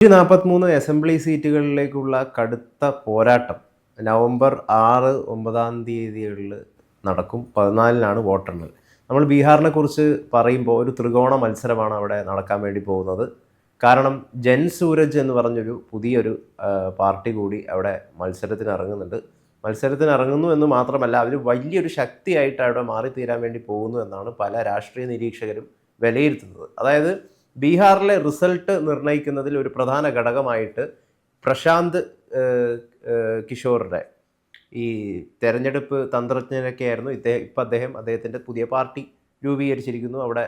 നൂറ്റി നാൽപ്പത്തിമൂന്ന് അസംബ്ലി സീറ്റുകളിലേക്കുള്ള കടുത്ത പോരാട്ടം നവംബർ ആറ് ഒമ്പതാം തീയതികളിൽ നടക്കും. പതിനാലിനാണ് വോട്ടെണ്ണൽ. നമ്മൾ ബീഹാറിനെ കുറിച്ച് പറയുമ്പോൾ ഒരു ത്രികോണ മത്സരമാണ് അവിടെ നടക്കാൻ വേണ്ടി പോകുന്നത്. കാരണം ജൻ സൂരജ് എന്ന് പറഞ്ഞൊരു പുതിയൊരു പാർട്ടി കൂടി അവിടെ മത്സരത്തിന് ഇറങ്ങുന്നുണ്ട്. മത്സരത്തിന് ഇറങ്ങുന്നു എന്ന് മാത്രമല്ല അവർ വലിയൊരു ശക്തിയായിട്ട് അവിടെ മാറിത്തീരാൻ വേണ്ടി പോകുന്നു എന്നാണ് പല രാഷ്ട്രീയ നിരീക്ഷകരും വിലയിരുത്തുന്നത്. അതായത് ബീഹാറിലെ റിസൾട്ട് നിർണയിക്കുന്നതിൽ ഒരു പ്രധാന ഘടകമായിട്ട് പ്രശാന്ത് കിഷോറുടെ ഈ തെരഞ്ഞെടുപ്പ് തന്ത്രജ്ഞനൊക്കെ ആയിരുന്നു. ഇദ്ദേഹം ഇപ്പം അദ്ദേഹം അദ്ദേഹത്തിന്റെ പുതിയ പാർട്ടി രൂപീകരിച്ചിരിക്കുന്നു. അവിടെ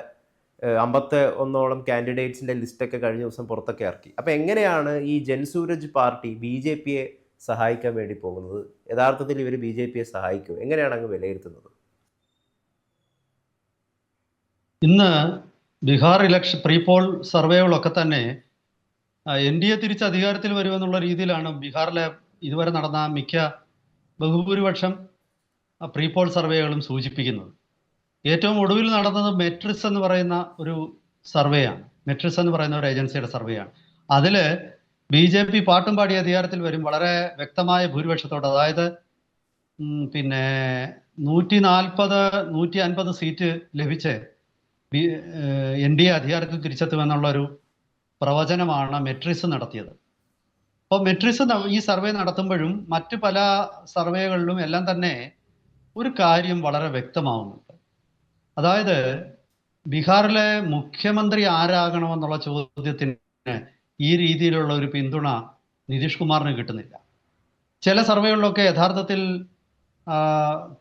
അമ്പത്തി ഒന്നോളം കാൻഡിഡേറ്റ്സിന്റെ ലിസ്റ്റൊക്കെ കഴിഞ്ഞ ദിവസം പുറത്തൊക്കെ ഇറക്കി. അപ്പോൾ എങ്ങനെയാണ് ഈ ജൻസൂരജ് പാർട്ടി ബി ജെ പിയെ സഹായിക്കാൻ വേണ്ടി പോകുന്നത്? യഥാർത്ഥത്തിൽ ഇവർ ബി ജെ പിയെ സഹായിക്കും. എങ്ങനെയാണ് അങ്ങ് വിലയിരുത്തുന്നത്? ഇന്ന് ബീഹാർ ഇലക്ഷൻ പ്രീ പോൾ സർവേകളൊക്കെ തന്നെ എൻ ഡി എ തിരിച്ച് അധികാരത്തിൽ വരുമെന്നുള്ള രീതിയിലാണ് ബീഹാറിലെ ഇതുവരെ നടന്ന മിക്ക ബഹുഭൂരിപക്ഷം പ്രീ പോൾ സർവേകളും സൂചിപ്പിക്കുന്നത്. ഏറ്റവും ഒടുവിൽ നടന്നത് മെട്രിക്സ് എന്ന് പറയുന്ന ഒരു സർവേയാണ്. മെട്രിക്സ് എന്ന് പറയുന്ന ഒരു ഏജൻസിയുടെ സർവേയാണ്. അതിൽ ബി ജെ പി പാട്ടും പാടി അധികാരത്തിൽ വരും. വളരെ വ്യക്തമായ ഭൂരിപക്ഷത്തോടെ. അതായത് പിന്നെ നൂറ്റി നാൽപ്പത് നൂറ്റി അൻപത് സീറ്റ് ലഭിച്ച് എൻ ഡി എ അധികാരത്തിൽ തിരിച്ചെത്തുമെന്നുള്ള ഒരു പ്രവചനമാണ് മെട്രിക്സ് നടത്തിയത്. അപ്പോൾ മെട്രിക്സ് ഈ സർവേ നടത്തുമ്പോഴും മറ്റു പല സർവേകളിലും എല്ലാം തന്നെ ഒരു കാര്യം വളരെ വ്യക്തമാവുന്നുണ്ട്. അതായത് ബീഹാറിലെ മുഖ്യമന്ത്രി ആരാകണമെന്നുള്ള ചോദ്യത്തിന് ഈ രീതിയിലുള്ള ഒരു പിന്തുണ നിതീഷ് കുമാറിന് കിട്ടുന്നില്ല. ചില സർവേകളിലൊക്കെ യഥാർത്ഥത്തിൽ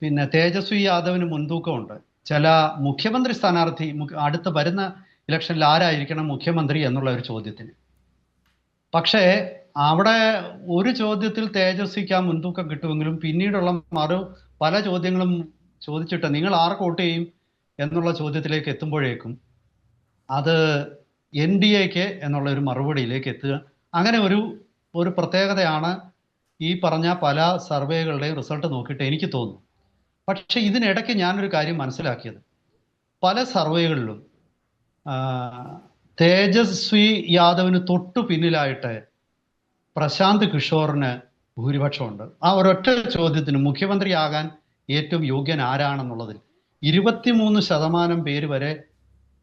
പിന്നെ തേജസ്വി യാദവിന് മുൻതൂക്കമുണ്ട്. ചില മുഖ്യമന്ത്രി സ്ഥാനാർത്ഥി അടുത്ത് വരുന്ന ഇലക്ഷനിൽ ആരായിരിക്കണം മുഖ്യമന്ത്രി എന്നുള്ള ഒരു ചോദ്യത്തിന്. പക്ഷേ അവിടെ ഒരു ചോദ്യത്തിൽ തേജസ്വിക്ക് ആ മുൻതൂക്കം കിട്ടുമെങ്കിലും പിന്നീടുള്ള മറു പല ചോദ്യങ്ങളും ചോദിച്ചിട്ട് നിങ്ങൾ ആർക്ക് വോട്ട് ചെയ്യും എന്നുള്ള ചോദ്യത്തിലേക്ക് എത്തുമ്പോഴേക്കും അത് എൻ ഡി എക്ക് എന്നുള്ള ഒരു മറുപടിയിലേക്ക് എത്തുക. അങ്ങനെ ഒരു ഒരു പ്രത്യേകതയാണ് ഈ പറഞ്ഞ പല സർവേകളുടെയും റിസൾട്ട് നോക്കിയിട്ട് എനിക്ക് തോന്നുന്നു. പക്ഷെ ഇതിനിടയ്ക്ക് ഞാനൊരു കാര്യം മനസ്സിലാക്കിയത്. പല സർവേകളിലും തേജസ്വി യാദവിന് തൊട്ടു പിന്നിലായിട്ട് പ്രശാന്ത് കിഷോറിന് ഭൂരിപക്ഷമുണ്ട്. ആ ഒരൊറ്റ ചോദ്യത്തിന് മുഖ്യമന്ത്രിയാകാൻ ഏറ്റവും യോഗ്യൻ ആരാണെന്നുള്ളതിൽ ഇരുപത്തിമൂന്ന് ശതമാനം പേര് വരെ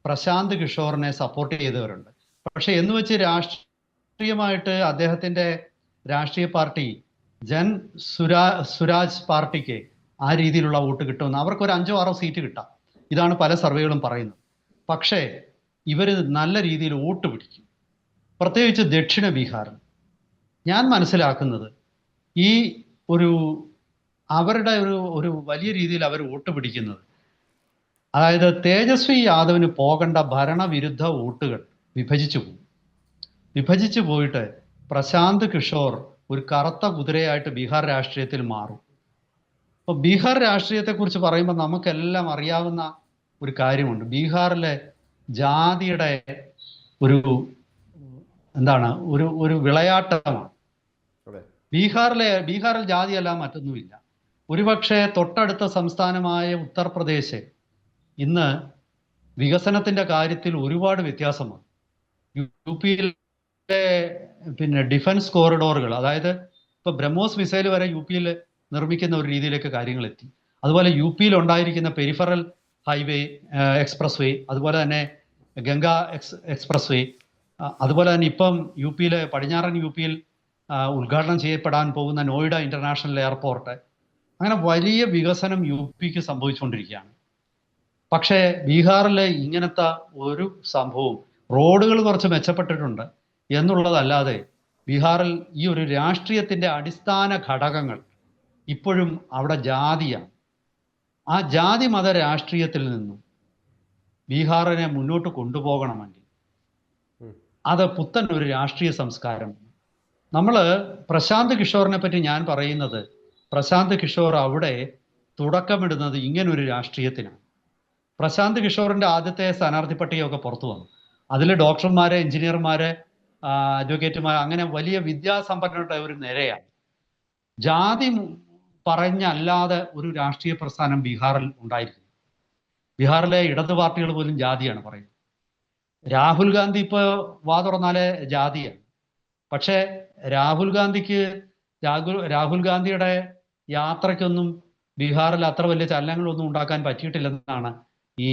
പ്രശാന്ത് കിഷോറിനെ സപ്പോർട്ട് ചെയ്തവരുണ്ട്. പക്ഷെ എന്ന് വെച്ച് രാഷ്ട്രീയമായിട്ട് അദ്ദേഹത്തിന്റെ രാഷ്ട്രീയ പാർട്ടി ജൻ സുരാ സുരാജ് പാർട്ടിക്ക് ആ രീതിയിലുള്ള വോട്ട് കിട്ടുമെന്ന്. അവർക്ക് ഒരു അഞ്ചോ ആറോ സീറ്റ് കിട്ടാം. ഇതാണ് പല സർവേകളും പറയുന്നത്. പക്ഷേ ഇവർ നല്ല രീതിയിൽ വോട്ട് പിടിക്കും. പ്രത്യേകിച്ച് ദക്ഷിണ ബീഹാറിൽ. ഞാൻ മനസ്സിലാക്കുന്നത് ഈ ഒരു അവരുടെ ഒരു ഒരു വലിയ രീതിയിൽ അവർ വോട്ട് പിടിക്കുന്നത്. അതായത് തേജസ്വി യാദവിന് പോകേണ്ട ഭരണവിരുദ്ധ വോട്ടുകൾ വിഭജിച്ചു പോകും വിഭജിച്ചു പോയിട്ട് പ്രശാന്ത് കിഷോർ ഒരു കറുത്ത കുതിരയായിട്ട് ബീഹാർ രാഷ്ട്രീയത്തിൽ മാറും. അപ്പോൾ ബീഹാർ രാഷ്ട്രീയത്തെക്കുറിച്ച് പറയുമ്പോൾ നമുക്കെല്ലാം അറിയാവുന്ന ഒരു കാര്യമുണ്ട്. ബീഹാറിലെ ജാതിയുടെ ഒരു എന്താണ് ഒരു ഒരു വിളയാട്ടമാണ്. ബീഹാറിലെ ബീഹാറിൽ ജാതിയല്ല മറ്റൊന്നുമില്ല. ഒരുപക്ഷെ തൊട്ടടുത്ത സംസ്ഥാനമായ ഉത്തർപ്രദേശ് ഇന്ന് വികസനത്തിന്റെ കാര്യത്തിൽ ഒരുപാട് വ്യത്യാസമാണ്. യു പിയിലെ പിന്നെ ഡിഫൻസ് കോറിഡോറുകൾ അതായത് ഇപ്പൊ ബ്രഹ്മോസ് മിസൈൽ വരെ യു പിയിൽ നിർമ്മിക്കുന്ന ഒരു രീതിയിലേക്ക് കാര്യങ്ങൾ എത്തി. അതുപോലെ യു പിയിൽ ഉണ്ടായിരിക്കുന്ന പെരിഫറൽ ഹൈവേ എക്സ്പ്രസ് വേ അതുപോലെ തന്നെ ഗംഗ എക്സ് എക്സ്പ്രസ് വേ അതുപോലെ തന്നെ ഇപ്പം യു പിയിലെ പടിഞ്ഞാറൻ യു പിയിൽ ഉദ്ഘാടനം ചെയ്യപ്പെടാൻ പോകുന്ന നോയിഡ ഇന്റർനാഷണൽ എയർപോർട്ട്. അങ്ങനെ വലിയ വികസനം യു പിക്ക് സംഭവിച്ചുകൊണ്ടിരിക്കുകയാണ് പക്ഷേ ബീഹാറിലെ ഇങ്ങനത്തെ ഒരു സംഭവം റോഡുകൾ കുറച്ച് മെച്ചപ്പെട്ടിട്ടുണ്ട് എന്നുള്ളതല്ലാതെ ബീഹാറിൽ ഈ ഒരു രാഷ്ട്രീയത്തിന്റെ അടിസ്ഥാന ഘടകങ്ങൾ ഇപ്പോഴും അവിടെ ജാതിയാണ്. ആ ജാതി മത രാഷ്ട്രീയത്തിൽ നിന്നും ബീഹാറിനെ മുന്നോട്ട് കൊണ്ടുപോകണമെങ്കിൽ. അത് പുത്തൻ ഒരു രാഷ്ട്രീയ സംസ്കാരം. നമ്മൾ പ്രശാന്ത് കിഷോറിനെ പറ്റി ഞാൻ പറയുന്നത് പ്രശാന്ത് കിഷോർ അവിടെ തുടക്കമിടുന്നത് ഇങ്ങനൊരു രാഷ്ട്രീയത്തിനാണ്. പ്രശാന്ത് കിഷോറിന്റെ ആദ്യത്തെ സ്ഥാനാർത്ഥി പട്ടികയൊക്കെ പുറത്തു വന്നു. അതിൽ ഡോക്ടർമാരെ എഞ്ചിനീയർമാരെ അഡ്വക്കേറ്റുമാർ അങ്ങനെ വലിയ വിദ്യാസമ്പന്നരുടെ ഒരു നിരയാണ്. ജാതി പറഞ്ഞല്ലാതെ ഒരു രാഷ്ട്രീയ പ്രസ്ഥാനം ബീഹാറിൽ ഉണ്ടായിരുന്നു ബീഹാറിലെ ഇടത് പാർട്ടികൾ പോലും ജാതിയാണ് പറയുന്നത്. രാഹുൽ ഗാന്ധി ഇപ്പോൾ വാ തുറന്നാലെ ജാതിയാണ്. പക്ഷേ രാഹുൽ ഗാന്ധിക്ക് രാഹുൽ രാഹുൽ ഗാന്ധിയുടെ യാത്രയ്ക്കൊന്നും ബീഹാറിൽ അത്ര വലിയ ചലനങ്ങളൊന്നും ഉണ്ടാക്കാൻ പറ്റിയിട്ടില്ലെന്നാണ് ഈ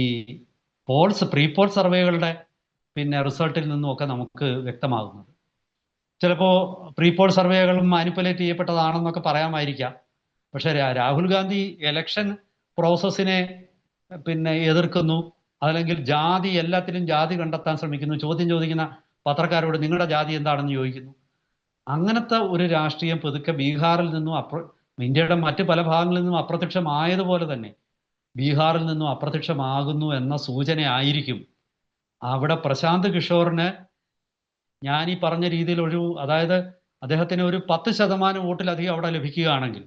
പോൾസ് പ്രീ പോൾ സർവേകളുടെ പിന്നെ റിസൾട്ടിൽ നിന്നും ഒക്കെ നമുക്ക് വ്യക്തമാകുന്നത്. ചിലപ്പോൾ പ്രീ പോൾ സർവേകളും മാനിപ്പുലേറ്റ് ചെയ്യപ്പെട്ടതാണെന്നൊക്കെ പറയാമായിരിക്കാം. പക്ഷെ രാഹുൽ ഗാന്ധി എലക്ഷൻ പ്രോസസ്സിനെ പിന്നെ എതിർക്കുന്നു. അല്ലെങ്കിൽ ജാതി എല്ലാത്തിലും ജാതി കണ്ടെത്താൻ ശ്രമിക്കുന്നു. ചോദ്യം ചോദിക്കുന്ന പത്രക്കാരോട് നിങ്ങളുടെ ജാതി എന്താണെന്ന് ചോദിക്കുന്നു. അങ്ങനത്തെ ഒരു രാഷ്ട്രീയം പതുക്കെ ബീഹാറിൽ നിന്നും അപ്ര ഇന്ത്യയുടെ മറ്റ് പല ഭാഗങ്ങളിൽ നിന്നും അപ്രത്യക്ഷമായതുപോലെ തന്നെ ബീഹാറിൽ നിന്നും അപ്രത്യക്ഷമാകുന്നു എന്ന സൂചനയായിരിക്കും. അവിടെ പ്രശാന്ത് കിഷോറിന് ഞാൻ ഈ പറഞ്ഞ രീതിയിൽ ഒരു അതായത് അദ്ദേഹത്തിന് ഒരു പത്ത് ശതമാനം വോട്ടിലധികം അവിടെ ലഭിക്കുകയാണെങ്കിൽ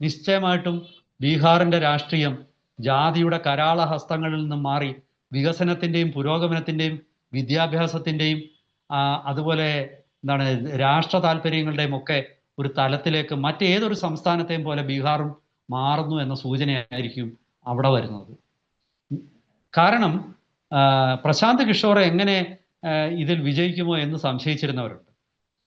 നിശ്ചയമായിട്ടും ബീഹാറിന്റെ രാഷ്ട്രീയം ജാതിയുടെ കരാള ഹസ്തങ്ങളിൽ നിന്നും മാറി വികസനത്തിന്റെയും പുരോഗമനത്തിന്റെയും വിദ്യാഭ്യാസത്തിന്റെയും അതുപോലെ എന്താണ് രാഷ്ട്ര താല്പര്യങ്ങളുടെയും ഒക്കെ ഒരു തലത്തിലേക്ക് മറ്റേതൊരു സംസ്ഥാനത്തെയും പോലെ ബീഹാറും മാറുന്നു എന്ന സൂചനയായിരിക്കും അവിടെ വരുന്നത്. കാരണം പ്രശാന്ത് കിഷോർ എങ്ങനെ ഇതിൽ വിജയിക്കുമോ എന്ന് സംശയിച്ചിരുന്നവരുണ്ട്.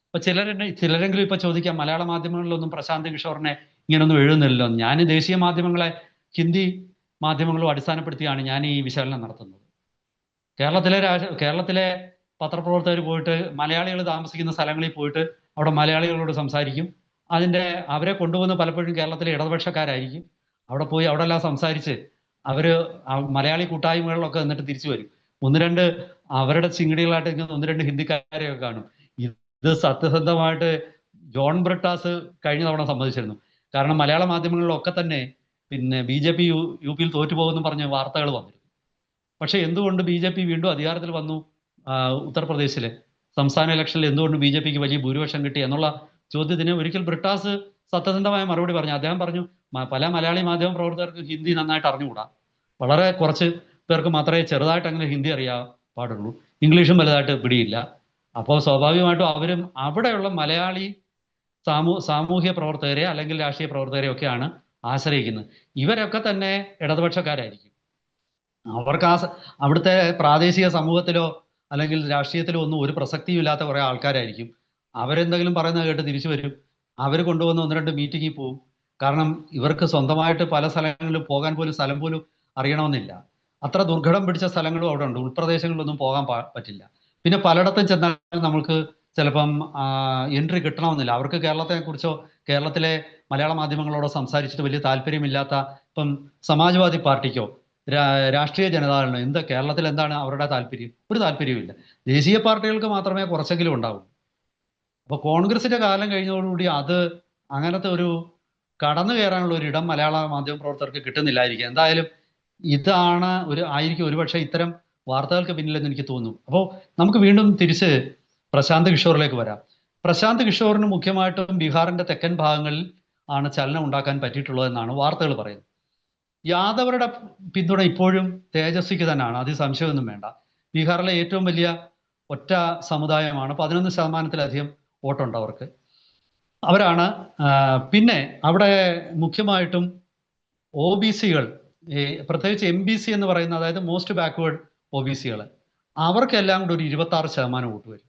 അപ്പൊ ചിലരെ ചിലരെങ്കിലും ഇപ്പൊ ചോദിക്കാം മലയാള മാധ്യമങ്ങളിലൊന്നും പ്രശാന്ത് കിഷോറിനെ ഇങ്ങനൊന്നും എഴുതുന്നില്ലല്ലോ. ഞാൻ ദേശീയ മാധ്യമങ്ങളെ ഹിന്ദി മാധ്യമങ്ങളും അടിസ്ഥാനപ്പെടുത്തിയാണ് ഞാൻ ഈ വിശകലനം നടത്തുന്നത്. കേരളത്തിലെ കേരളത്തിലെ പത്രപ്രവർത്തകർ പോയിട്ട് മലയാളികൾ താമസിക്കുന്ന സ്ഥലങ്ങളിൽ പോയിട്ട് അവിടെ മലയാളികളോട് സംസാരിക്കും. അതിന്റെ അവരെ കൊണ്ടുവന്ന് പലപ്പോഴും കേരളത്തിലെ ഇടതുപക്ഷക്കാരായിരിക്കും. അവിടെ പോയി അവിടെ എല്ലാം സംസാരിച്ച് അവർ മലയാളി കൂട്ടായ്മകളിലൊക്കെ എന്നിട്ട് തിരിച്ചു വരും. ഒന്ന് രണ്ട് അവരുടെ ചിങ്ങടികളായിട്ട് ഇങ്ങനെ ഒന്ന് രണ്ട് ഹിന്ദിക്കാരെയൊക്കെ കാണും. ഇത് സത്യസന്ധമായിട്ട് ജോൺ ബ്രിട്ടാസ് കഴിഞ്ഞ തവണ സമ്മതിച്ചിരുന്നു. കാരണം മലയാള മാധ്യമങ്ങളിലൊക്കെ തന്നെ പിന്നെ B J P U U പിയിൽ തോറ്റുപോകുമെന്ന് പറഞ്ഞ് വാർത്തകൾ വന്നിരുന്നു. പക്ഷേ എന്തുകൊണ്ട് ബി ജെ പി വീണ്ടും അധികാരത്തിൽ വന്നു? ഉത്തർപ്രദേശിൽ സംസ്ഥാന ഇലക്ഷനിൽ എന്തുകൊണ്ട് ബി ജെ പിക്ക് വലിയ ഭൂരിപക്ഷം കിട്ടി എന്നുള്ള ചോദ്യത്തിന് ഒരിക്കൽ ബ്രിട്ടാസ് സത്യസന്ധമായ മറുപടി പറഞ്ഞു. അദ്ദേഹം പറഞ്ഞു പല മലയാളി മാധ്യമ പ്രവർത്തകർക്ക് ഹിന്ദി നന്നായിട്ട് അറിഞ്ഞുകൂടാ. വളരെ കുറച്ച് പേർക്ക് മാത്രമേ ചെറുതായിട്ട് അങ്ങനെ ഹിന്ദി അറിയാൻ പാടുള്ളൂ ഇംഗ്ലീഷും വലുതായിട്ട് പിടിയില്ല. അപ്പോൾ സ്വാഭാവികമായിട്ടും അവരും അവിടെയുള്ള മലയാളി സാമൂ സാമൂഹ്യ പ്രവർത്തകരെ അല്ലെങ്കിൽ രാഷ്ട്രീയ പ്രവർത്തകരെ ഒക്കെയാണ് ആശ്രയിക്കുന്നത്. ഇവരൊക്കെ തന്നെ ഇടതുപക്ഷക്കാരായിരിക്കും. അവർക്ക് ആ അവിടുത്തെ പ്രാദേശിക സമൂഹത്തിലോ അല്ലെങ്കിൽ രാഷ്ട്രീയത്തിലോ ഒന്നും ഒരു പ്രസക്തിയും ഇല്ലാത്ത കുറെ ആൾക്കാരായിരിക്കും. അവരെന്തെങ്കിലും പറയുന്നത് കേട്ട് തിരിച്ചു വരും. അവർ കൊണ്ടുവന്ന് ഒന്ന് രണ്ട് മീറ്റിങ്ങിൽ പോവും. കാരണം ഇവർക്ക് സ്വന്തമായിട്ട് പല സ്ഥലങ്ങളിലും പോകാൻ പോലും സ്ഥലം പോലും അറിയണമെന്നില്ല. അത്ര ദുർഘടം പിടിച്ച സ്ഥലങ്ങളും അവിടെ ഉണ്ട്. ഉൾപ്രദേശങ്ങളിലൊന്നും പോകാൻ പറ്റില്ല. പിന്നെ പലയിടത്തും ചെന്നാൽ നമുക്ക് ചിലപ്പം എൻട്രി കിട്ടണമെന്നില്ല. അവർക്ക് കേരളത്തെ കുറിച്ചോ കേരളത്തിലെ മലയാള മാധ്യമങ്ങളോടോ സംസാരിച്ചിട്ട് വലിയ താല്പര്യമില്ലാത്ത ഇപ്പം സമാജ്വാദി പാർട്ടിക്കോ രാഷ്ട്രീയ ജനതാദളിനോ എന്താ കേരളത്തിൽ എന്താണ് അവരുടെ താല്പര്യം? ഒരു താല്പര്യവുമില്ല. ദേശീയ പാർട്ടികൾക്ക് മാത്രമേ കുറച്ചെങ്കിലും ഉണ്ടാവൂ. അപ്പൊ കോൺഗ്രസിന്റെ കാലം കഴിഞ്ഞതോടുകൂടി അത് അങ്ങനത്തെ ഒരു കടന്നു കയറാനുള്ള ഒരു ഇടം മലയാള മാധ്യമ പ്രവർത്തകർക്ക് കിട്ടുന്നില്ലായിരിക്കും. എന്തായാലും ഇതാണ് ഒരു ആയിരിക്കും ഒരുപക്ഷെ ഇത്തരം വാർത്തകൾക്ക് പിന്നിലെന്ന് എനിക്ക് തോന്നുന്നു. അപ്പോൾ നമുക്ക് വീണ്ടും തിരിച്ച് പ്രശാന്ത് കിഷോറിലേക്ക് വരാം. പ്രശാന്ത് കിഷോറിന് മുഖ്യമായിട്ടും ബീഹാറിന്റെ തെക്കൻ ഭാഗങ്ങളിൽ ആണ് ചലനം ഉണ്ടാക്കാൻ പറ്റിയിട്ടുള്ളതെന്നാണ് വാർത്തകൾ പറയുന്നത്. യാദവരുടെ പിന്തുണ ഇപ്പോഴും തേജസ്വിക്ക് തന്നെയാണ്. അതിൽ സംശയമൊന്നും വേണ്ട. ബീഹാറിലെ ഏറ്റവും വലിയ ഒറ്റ സമുദായമാണ്. പതിനൊന്ന് ശതമാനത്തിലധികം വോട്ടുണ്ട് അവർക്ക്. അവരാണ് പിന്നെ അവിടെ മുഖ്യമായിട്ടും ഒ ബി സികൾ പ്രത്യേകിച്ച് എം ബി സി എന്ന് പറയുന്ന അതായത് മോസ്റ്റ് ബാക്ക്വേർഡ് ഒ ബി സികൾ അവർക്കെല്ലാം കൂടെ ഒരു ഇരുപത്തി ആറ് ശതമാനം വോട്ട് വരും.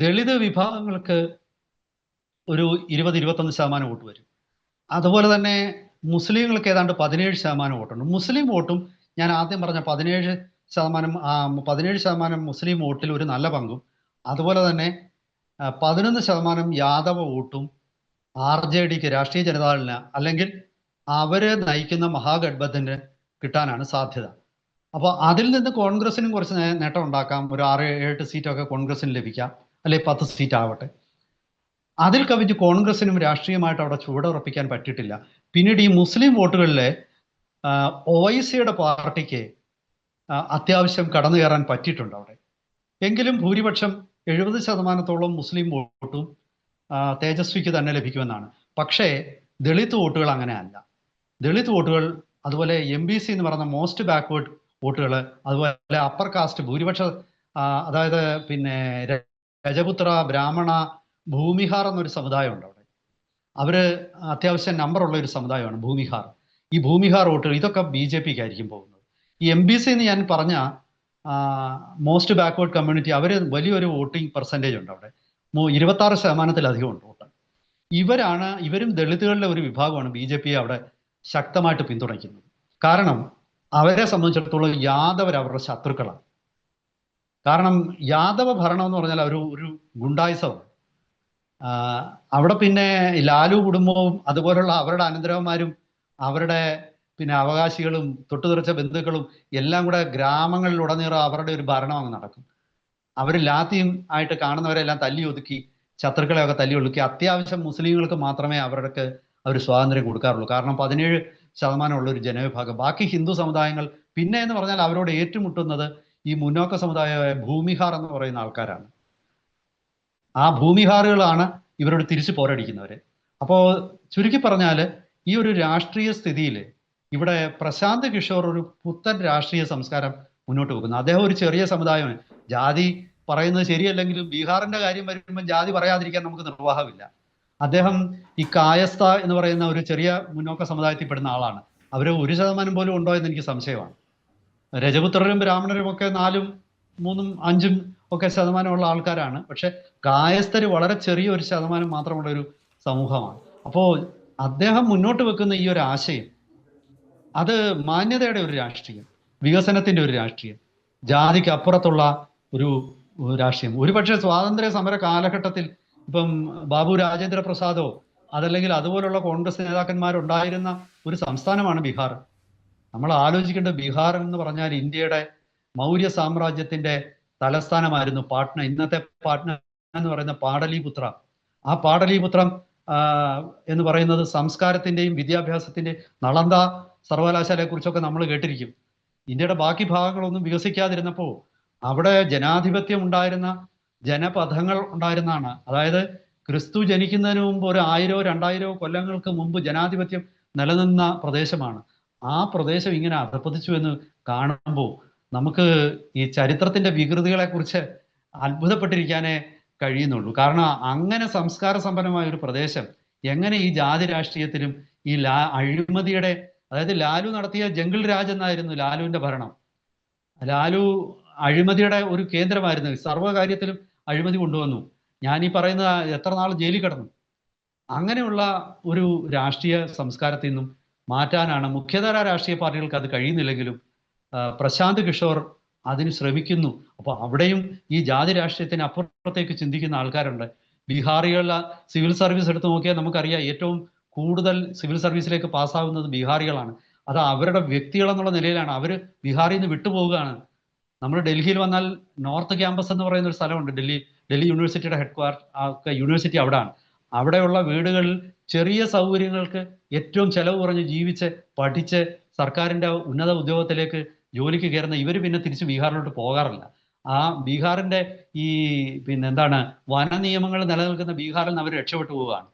ദളിത് വിഭാഗങ്ങൾക്ക് ഒരു ഇരുപത് ഇരുപത്തൊന്ന് ശതമാനം വോട്ട് വരും. അതുപോലെ തന്നെ മുസ്ലിങ്ങൾക്ക് ഏതാണ്ട് പതിനേഴ് ശതമാനം വോട്ടുണ്ട്. മുസ്ലിം വോട്ടും ഞാൻ ആദ്യം പറഞ്ഞ പതിനേഴ് ശതമാനം പതിനേഴ് ശതമാനം മുസ്ലിം വോട്ടിൽ ഒരു നല്ല പങ്കും. അതുപോലെ തന്നെ പതിനൊന്ന് ശതമാനം യാദവ വോട്ടും ആർ ജെ ഡിക്ക് രാഷ്ട്രീയ ജനതാദളിന് അല്ലെങ്കിൽ അവരെ നയിക്കുന്ന മഹാഗഡ്ബന്ധന് കിട്ടാനാണ് സാധ്യത. അപ്പോൾ അതിൽ നിന്ന് കോൺഗ്രസിനും കുറച്ച് നേട്ടം ഉണ്ടാക്കാം. ഒരു ആറ് ഏഴ് സീറ്റൊക്കെ കോൺഗ്രസിന് ലഭിക്കാം. അല്ലെ പത്ത് സീറ്റ് ആവട്ടെ അതിൽ കവിഞ്ഞ് കോൺഗ്രസിനും രാഷ്ട്രീയമായിട്ട് അവിടെ ചുവടുറപ്പിക്കാൻ പറ്റിയിട്ടില്ല. പിന്നീട് ഈ മുസ്ലിം വോട്ടുകളിലെ ഒവൈസിയുടെ പാർട്ടിക്ക് അത്യാവശ്യം കടന്നു കയറാൻ പറ്റിയിട്ടുണ്ട് അവിടെ. എങ്കിലും ഭൂരിപക്ഷം എഴുപത് ശതമാനത്തോളം മുസ്ലിം വോട്ടും തേജസ്വിക്ക് തന്നെ ലഭിക്കുമെന്നാണ്. പക്ഷേ ദളിത് വോട്ടുകൾ അങ്ങനെ അല്ല. ദളിത് വോട്ടുകൾ അതുപോലെ എം ബി സി എന്ന് പറയുന്ന മോസ്റ്റ് ബാക്ക്വേർഡ് വോട്ടുകൾ അതുപോലെ അപ്പർ കാസ്റ്റ് ഭൂരിപക്ഷ അതായത് പിന്നെ രജപുത്ര ബ്രാഹ്മണ ഭൂമിഹാർ എന്നൊരു സമുദായം ഉണ്ട് അവിടെ. അവർ അത്യാവശ്യം നമ്പറുള്ള ഒരു സമുദായമാണ് ഭൂമിഹാർ. ഈ ഭൂമിഹാർ വോട്ടുകൾ ഇതൊക്കെ ബി ജെ പിക്ക് ആയിരിക്കും പോകുന്നത്. ഈ എം ബി സി എന്ന് ഞാൻ പറഞ്ഞ മോസ്റ്റ് ബാക്ക്വേർഡ് കമ്മ്യൂണിറ്റി അവർ വലിയൊരു വോട്ടിംഗ് പെർസെന്റേജ് ഉണ്ട് അവിടെ. ഇരുപത്തി ആറ് ശതമാനത്തിലധികം ഉണ്ട് വോട്ട്. ഇവരാണ് ഇവരും ദളിതുകളുടെ ഒരു വിഭാഗമാണ് ബി ജെ പിയെ അവിടെ ശക്തമായിട്ട് പിന്തുണയ്ക്കുന്നത്. കാരണം അവരെ സംബന്ധിച്ചിടത്തോളം യാദവർ അവരുടെ ശത്രുക്കളാണ്. കാരണം യാദവ ഭരണം എന്ന് പറഞ്ഞാൽ ഒരു ഒരു ഗുണ്ടായുസമാണ്. അവിടെ പിന്നെ ലാലു കുടുംബവും അതുപോലുള്ള അവരുടെ അനന്തരവന്മാരും അവരുടെ പിന്നെ അവകാശികളും തൊട്ടുതെറിച്ച ബന്ധുക്കളും എല്ലാം കൂടെ ഗ്രാമങ്ങളിലുടനീളം അവരുടെ ഒരു ഭരണം അങ്ങ് നടക്കും. അവർ ലാത്തിയും ആയിട്ട് കാണുന്നവരെല്ലാം തല്ലി ഒതുക്കി ശത്രുക്കളെയൊക്കെ തല്ലി ഒതുക്കി അത്യാവശ്യം മുസ്ലിങ്ങൾക്ക് മാത്രമേ അവർക്ക് അവർ സ്വാതന്ത്ര്യം കൊടുക്കാറുള്ളൂ. കാരണം പതിനേഴ് ശതമാനമുള്ള ഒരു ജനവിഭാഗം. ബാക്കി ഹിന്ദു സമുദായങ്ങൾ പിന്നെ എന്ന് പറഞ്ഞാൽ അവരോട് ഏറ്റുമുട്ടുന്നത് ഈ മുന്നോക്ക സമുദായമായ ഭൂമിഹാർ എന്ന് പറയുന്ന ആൾക്കാരാണ്. ആ ഭൂമിഹാറുകളാണ് ഇവരോട് തിരിച്ചു പോരടിക്കുന്നവര്. അപ്പോൾ ചുരുക്കി പറഞ്ഞാൽ ഈ ഒരു രാഷ്ട്രീയ സ്ഥിതിയിൽ ഇവിടെ പ്രശാന്ത് കിഷോർ ഒരു പുത്തൻ രാഷ്ട്രീയ സംസ്കാരം മുന്നോട്ട് വെക്കുന്നു. അദ്ദേഹം ഒരു ചെറിയ സമുദായമാണ്. ജാതി പറയുന്നത് ശരിയല്ലെങ്കിലും ബീഹാറിന്റെ കാര്യം വരുമ്പോൾ ജാതി പറയാതിരിക്കാൻ നമുക്ക് നിർവാഹമില്ല. അദ്ദേഹം ഈ കായസ്ഥ എന്ന് പറയുന്ന ഒരു ചെറിയ മുന്നോക്ക സമുദായത്തിൽപ്പെടുന്ന ആളാണ്. അവർ ഒരു ശതമാനം പോലും ഉണ്ടോ എന്ന് എനിക്ക് സംശയമാണ്. രജപുത്രരും ബ്രാഹ്മണരും ഒക്കെ നാലും മൂന്നും അഞ്ചും ഒക്കെ ശതമാനമുള്ള ആൾക്കാരാണ്. പക്ഷെ കായസ്ഥര് വളരെ ചെറിയ ഒരു ശതമാനം മാത്രമുള്ള ഒരു സമൂഹമാണ്. അപ്പോൾ അദ്ദേഹം മുന്നോട്ട് വെക്കുന്ന ഈ ഒരു ആശയം അത് മാന്യതയുടെ ഒരു രാഷ്ട്രീയം വികസനത്തിന്റെ ഒരു രാഷ്ട്രീയം ജാതിക്ക് അപ്പുറത്തുള്ള ഒരു രാഷ്ട്രീയം. ഒരുപക്ഷെ സ്വാതന്ത്ര്യ സമര കാലഘട്ടത്തിൽ ഇപ്പം ബാബു രാജേന്ദ്ര പ്രസാദോ അതല്ലെങ്കിൽ അതുപോലുള്ള കോൺഗ്രസ് നേതാക്കന്മാരുണ്ടായിരുന്ന ഒരു സംസ്ഥാനമാണ് ബീഹാർ. നമ്മൾ ആലോചിക്കേണ്ട ബീഹാർ എന്ന് പറഞ്ഞാൽ ഇന്ത്യയുടെ മൗര്യ സാമ്രാജ്യത്തിന്റെ തലസ്ഥാനമായിരുന്നു പാട്ന. ഇന്നത്തെ പാട്ന എന്ന് പറയുന്ന പാടലിപുത്ര. ആ പാടലിപുത്രം എന്ന് പറയുന്നത് സംസ്കാരത്തിന്റെയും വിദ്യാഭ്യാസത്തിന്റെയും നളന്ത സർവകലാശാലയെ കുറിച്ചൊക്കെ നമ്മൾ കേട്ടിരിക്കും. ഇന്ത്യയുടെ ബാക്കി ഭാഗങ്ങളൊന്നും വികസിക്കാതിരുന്നപ്പോൾ അവിടെ ജനാധിപത്യം ഉണ്ടായിരുന്ന ജനപഥങ്ങൾ ഉണ്ടായിരുന്നതാണ്. അതായത് ക്രിസ്തു ജനിക്കുന്നതിന് മുമ്പ് ഒരു ആയിരോ രണ്ടായിരോ കൊല്ലങ്ങൾക്ക് മുമ്പ് ജനാധിപത്യം നിലനിന്ന പ്രദേശമാണ്. ആ പ്രദേശം ഇങ്ങനെ അധപ്പതിച്ചു എന്ന് കാണുമ്പോൾ നമുക്ക് ഈ ചരിത്രത്തിന്റെ വികൃതികളെ കുറിച്ച് അത്ഭുതപ്പെട്ടിരിക്കാനേ കഴിയുന്നുള്ളൂ. കാരണം അങ്ങനെ സംസ്കാര സമ്പന്നമായ ഒരു പ്രദേശം എങ്ങനെ ഈ ജാതി രാഷ്ട്രീയത്തിലും ഈ ലാ അഴിമതിയുടെ അതായത് ലാലു നടത്തിയ ജംഗിൾ രാജ് എന്നായിരുന്നു ലാലുവിന്റെ ഭരണം. ലാലു അഴിമതിയുടെ ഒരു കേന്ദ്രമായിരുന്നു. സർവകാര്യത്തിലും അഴിമതി കൊണ്ടുവന്നു. ഞാൻ ഈ പറയുന്ന എത്ര നാൾ ജയിലിൽ കിടന്നു. അങ്ങനെയുള്ള ഒരു രാഷ്ട്രീയ സംസ്കാരത്തിൽ നിന്നും മാറ്റാനാണ്. മുഖ്യധാര രാഷ്ട്രീയ പാർട്ടികൾക്ക് അത് കഴിയുന്നില്ലെങ്കിലും പ്രശാന്ത് കിഷോർ അതിന് ശ്രമിക്കുന്നു. അപ്പോൾ അവിടെയും ഈ ജാതി രാഷ്ട്രീയത്തിന് അപ്പുറത്തേക്ക് ചിന്തിക്കുന്ന ആൾക്കാരുണ്ട്. ബീഹാറികളിലെ സിവിൽ സർവീസ് എടുത്തു നോക്കിയാൽ നമുക്കറിയാം ഏറ്റവും കൂടുതൽ സിവിൽ സർവീസിലേക്ക് പാസ്സാവുന്നത് ബീഹാറികളാണ്. അത് അവരുടെ വ്യക്തികൾ എന്നുള്ള നിലയിലാണ്. അവർ ബീഹാറിൽ നിന്ന് വിട്ടുപോവുകയാണ്. നമ്മൾ ഡൽഹിയിൽ വന്നാൽ നോർത്ത് ക്യാമ്പസ് എന്ന് പറയുന്ന ഒരു സ്ഥലമുണ്ട്. ഡൽഹി ഡൽഹി യൂണിവേഴ്സിറ്റിയുടെ ഹെഡ് ക്വാർട്ടർ യൂണിവേഴ്സിറ്റി അവിടെയാണ് അവിടെയുള്ള വീടുകളിൽ ചെറിയ സൗകര്യങ്ങൾക്ക് ഏറ്റവും ചെലവ് കുറഞ്ഞ് ജീവിച്ച് പഠിച്ച് സർക്കാരിന്റെ ഉന്നത ഉദ്യോഗത്തിലേക്ക് ജോലിക്ക് കയറുന്ന ഇവർ പിന്നെ തിരിച്ച് ബീഹാറിലോട്ട് പോകാറില്ല. ആ ബീഹാറിന്റെ ഈ പിന്നെ എന്താണ് വന നിയമങ്ങൾ നിലനിൽക്കുന്ന ബീഹാറിൽ നിന്ന് അവർ രക്ഷപ്പെട്ടു പോവുകയാണ്.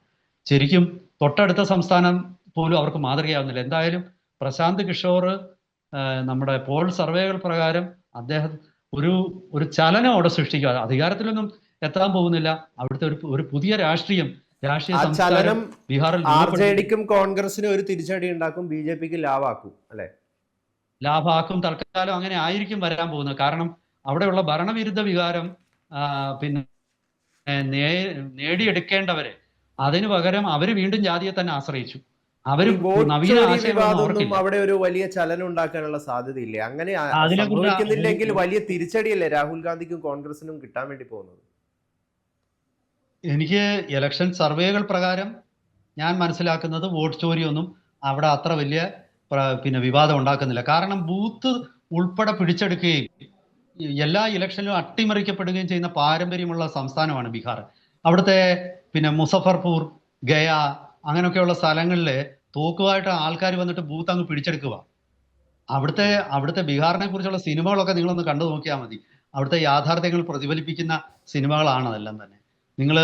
ശരിക്കും തൊട്ടടുത്ത സംസ്ഥാനം പോലും അവർക്ക് മാതൃകയാവുന്നില്ല. എന്തായാലും പ്രശാന്ത് കിഷോർ നമ്മുടെ പോൾ സർവേകൾ പ്രകാരം അദ്ദേഹം ഒരു ഒരു ചലനം അവിടെ സൃഷ്ടിക്കുക. അധികാരത്തിലൊന്നും എത്താൻ പോകുന്നില്ല. അവിടുത്തെ ഒരു ഒരു പുതിയ രാഷ്ട്രീയം രാഷ്ട്രീയ ആ സംസ്കാരം ചലനം ബീഹാറിൽ ആർ ജെ ഡിക്കും കോൺഗ്രസിനും ഒരു തിരിച്ചടി ഉണ്ടാക്കും ബി ജെ പിക്ക് ലാഭാക്കും അല്ലെ? ലാഭാക്കും തൽക്കാലം അങ്ങനെ ആയിരിക്കും വരാൻ പോകുന്നത്. കാരണം അവിടെയുള്ള ഭരണവിരുദ്ധ വികാരം പിന്നെ നേടിയെടുക്കേണ്ടവരെ അതിനു പകരം അവർ വീണ്ടും ജാതിയെ തന്നെ ആശ്രയിച്ചു. അവർ നവീന അവിടെ ഒരു വലിയ ചലനം ഉണ്ടാക്കാനുള്ള സാധ്യതയില്ലേ? അങ്ങനെ സംഭവിക്കുന്നില്ലെങ്കിൽ വലിയ തിരിച്ചടിയല്ലേ രാഹുൽ ഗാന്ധിക്കും കോൺഗ്രസിനും കിട്ടാൻ വേണ്ടി പോകുന്നത്? എനിക്ക് ഇലക്ഷൻ സർവേകൾ പ്രകാരം ഞാൻ മനസ്സിലാക്കുന്നത് വോട്ട് ചോരിയൊന്നും അവിടെ അത്ര വലിയ പിന്നെ വിവാദം ഉണ്ടാക്കുന്നില്ല. കാരണം ബൂത്ത് ഉൾപ്പെടെ പിടിച്ചെടുക്കുകയും എല്ലാ ഇലക്ഷനിലും അട്ടിമറിക്കപ്പെടുകയും ചെയ്യുന്ന പാരമ്പര്യമുള്ള സംസ്ഥാനമാണ് ബീഹാർ. അവിടുത്തെ പിന്നെ മുസഫർപൂർ ഗയ അങ്ങനെയൊക്കെയുള്ള സ്ഥലങ്ങളിൽ തോക്കുമായിട്ട് ആൾക്കാർ വന്നിട്ട് ബൂത്ത് അങ്ങ് പിടിച്ചെടുക്കുക അവിടുത്തെ അവിടുത്തെ ബീഹാറിനെ കുറിച്ചുള്ള സിനിമകളൊക്കെ നിങ്ങളൊന്ന് കണ്ടു നോക്കിയാൽ മതി. അവിടുത്തെ യാഥാർത്ഥ്യങ്ങൾ പ്രതിഫലിപ്പിക്കുന്ന സിനിമകളാണ് അതെല്ലാം തന്നെ. നിങ്ങൾ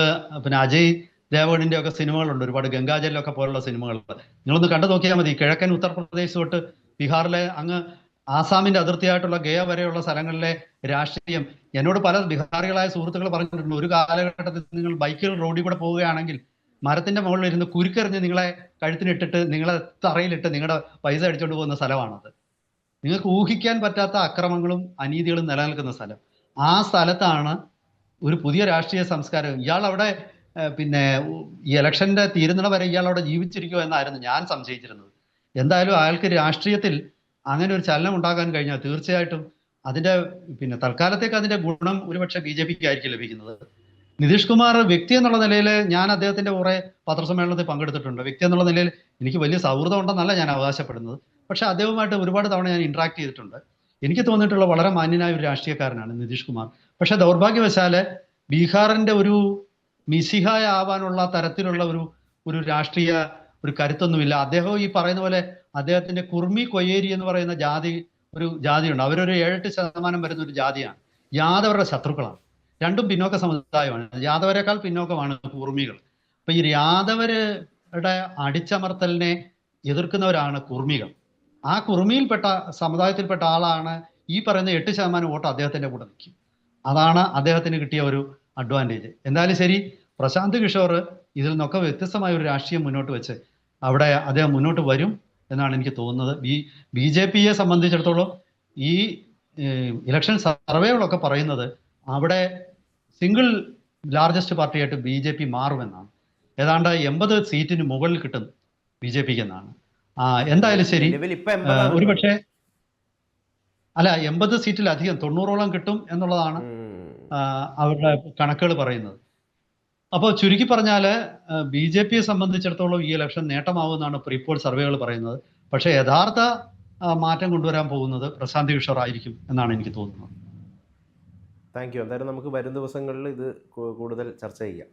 പിന്നെ അജയ് ദേവഗണിന്റെ ഒക്കെ സിനിമകളുണ്ട് ഒരുപാട് ഗംഗാജലൊക്കെ പോലുള്ള സിനിമകൾ നിങ്ങളൊന്ന് കണ്ടു നോക്കിയാൽ മതി. കിഴക്കൻ ഉത്തർപ്രദേശ് തൊട്ട് ബീഹാറിലെ അങ്ങ് ആസാമിന്റെ അതിർത്തിയായിട്ടുള്ള ഗയ വരെയുള്ള സ്ഥലങ്ങളിലെ രാഷ്ട്രീയം. എന്നോട് പല ബിഹാറികളായ സുഹൃത്തുക്കൾ പറഞ്ഞിട്ടുണ്ട് ഒരു കാലഘട്ടത്തിൽ നിങ്ങൾ ബൈക്കിൽ റോഡിൽ കൂടെ പോവുകയാണെങ്കിൽ മരത്തിന്റെ മുകളിൽ ഇരുന്ന് കുരുക്കെറിഞ്ഞ് നിങ്ങളെ കഴുത്തിനിട്ടിട്ട് നിങ്ങളെ തറയിലിട്ട് നിങ്ങളുടെ പൈസ അടിച്ചുകൊണ്ട് പോകുന്ന സ്ഥലമാണത്. നിങ്ങൾക്ക് ഊഹിക്കാൻ പറ്റാത്ത അക്രമങ്ങളും അനീതികളും നിലനിൽക്കുന്ന സ്ഥലം. ആ സ്ഥലത്താണ് ഒരു പുതിയ രാഷ്ട്രീയ സംസ്കാരം. ഇയാൾ അവിടെ പിന്നെ ഈ ഇലക്ഷന്റെ തീരുന്നിട വരെ ഇയാൾ അവിടെ ജീവിച്ചിരിക്കുമോ എന്നായിരുന്നു ഞാൻ സംശയിച്ചിരുന്നത്. എന്തായാലും അയാൾക്ക് രാഷ്ട്രീയത്തിൽ അങ്ങനെ ഒരു ചലനം ഉണ്ടാകാൻ കഴിഞ്ഞാൽ തീർച്ചയായിട്ടും അതിന്റെ പിന്നെ തൽക്കാലത്തേക്ക് അതിന്റെ ഗുണം ഒരുപക്ഷെ ബി ജെ പിക്ക് ആയിരിക്കും ലഭിക്കുന്നത്. നിതീഷ് കുമാർ വ്യക്തി എന്നുള്ള നിലയിൽ ഞാൻ അദ്ദേഹത്തിന്റെ കുറെ പത്രസമ്മേളനത്തിൽ പങ്കെടുത്തിട്ടുണ്ട്. വ്യക്തി എന്നുള്ള നിലയിൽ എനിക്ക് വലിയ സൗഹൃദം ഉണ്ടെന്നല്ല ഞാൻ അവകാശപ്പെടുന്നത്. പക്ഷെ അദ്ദേഹവുമായിട്ട് ഒരുപാട് തവണ ഞാൻ ഇന്ററാക്ട് ചെയ്തിട്ടുണ്ട്. എനിക്ക് തോന്നിയിട്ടുള്ള വളരെ മാന്യനായ ഒരു രാഷ്ട്രീയക്കാരനാണ് നിതീഷ് കുമാർ. പക്ഷെ ദൗർഭാഗ്യവശാൽ ബീഹാറിന്റെ ഒരു മിസിഹായ ആവാനുള്ള തരത്തിലുള്ള ഒരു ഒരു രാഷ്ട്രീയ ഒരു കരുത്തൊന്നുമില്ല. അദ്ദേഹം ഈ പറയുന്ന പോലെ അദ്ദേഹത്തിന്റെ കുർമി കൊയ്യേരി എന്ന് പറയുന്ന ജാതി ഒരു ജാതിയുണ്ട്. അവരൊരു ഏഴെട്ട് ശതമാനം വരുന്ന ഒരു ജാതിയാണ്. യാദവരുടെ ശത്രുക്കളാണ്. രണ്ടും പിന്നോക്ക സമുദായമാണ്. യാദവരെക്കാൾ പിന്നോക്കമാണ് കുർമികൾ. അപ്പൊ ഈ യാദവരുടെ അടിച്ചമർത്തലിനെ എതിർക്കുന്നവരാണ് കുർമികൾ. ആ കുർമിയിൽപ്പെട്ട സമുദായത്തിൽപ്പെട്ട ആളാണ് ഈ പറയുന്ന എട്ട് ശതമാനം വോട്ട് അദ്ദേഹത്തിന്റെ കൂടെ നിൽക്കും. അതാണ് അദ്ദേഹത്തിന് കിട്ടിയ ഒരു അഡ്വാന്റേജ് എന്തായാലും ശരി പ്രശാന്ത് കിഷോർ ഇതിൽ നിന്നൊക്കെ വ്യത്യസ്തമായ ഒരു രാഷ്ട്രീയം മുന്നോട്ട് വെച്ച് അവിടെ അദ്ദേഹം മുന്നോട്ട് വരും എന്നാണ് എനിക്ക് തോന്നുന്നത്. ബി ബി ജെ പിയെ സംബന്ധിച്ചിടത്തോളം ഈ ഇലക്ഷൻ സർവേകളൊക്കെ പറയുന്നത് അവിടെ സിംഗിൾ ലാർജസ്റ്റ് പാർട്ടിയായിട്ട് ബി ജെ പി മാറുമെന്നാണ്. ഏതാണ്ട് എൺപത് സീറ്റിന് മുകളിൽ കിട്ടും ബി ജെ പിക്ക് എന്നാണ് ആ എന്തായാലും ശരി ഒരുപക്ഷെ അല്ല എൺപത് സീറ്റിലധികം തൊണ്ണൂറോളം കിട്ടും എന്നുള്ളതാണ് അവരുടെ കണക്കുകൾ പറയുന്നത്. അപ്പോൾ ചുരുക്കി പറഞ്ഞാൽ ബി ജെ പിയെ സംബന്ധിച്ചിടത്തോളം ഈ ഇലക്ഷൻ നേട്ടമാവുമെന്നാണ് പ്രീപോൾ സർവേകൾ പറയുന്നത്. പക്ഷേ യഥാർത്ഥ മാറ്റം കൊണ്ടുവരാൻ പോകുന്നത് പ്രശാന്ത് കിഷോർ ആയിരിക്കും എന്നാണ് എനിക്ക് തോന്നുന്നത്. Thank you. എന്തായാലും നമുക്ക് വരും ദിവസങ്ങളിൽ ഇത് കൂടുതൽ ചർച്ച ചെയ്യാം.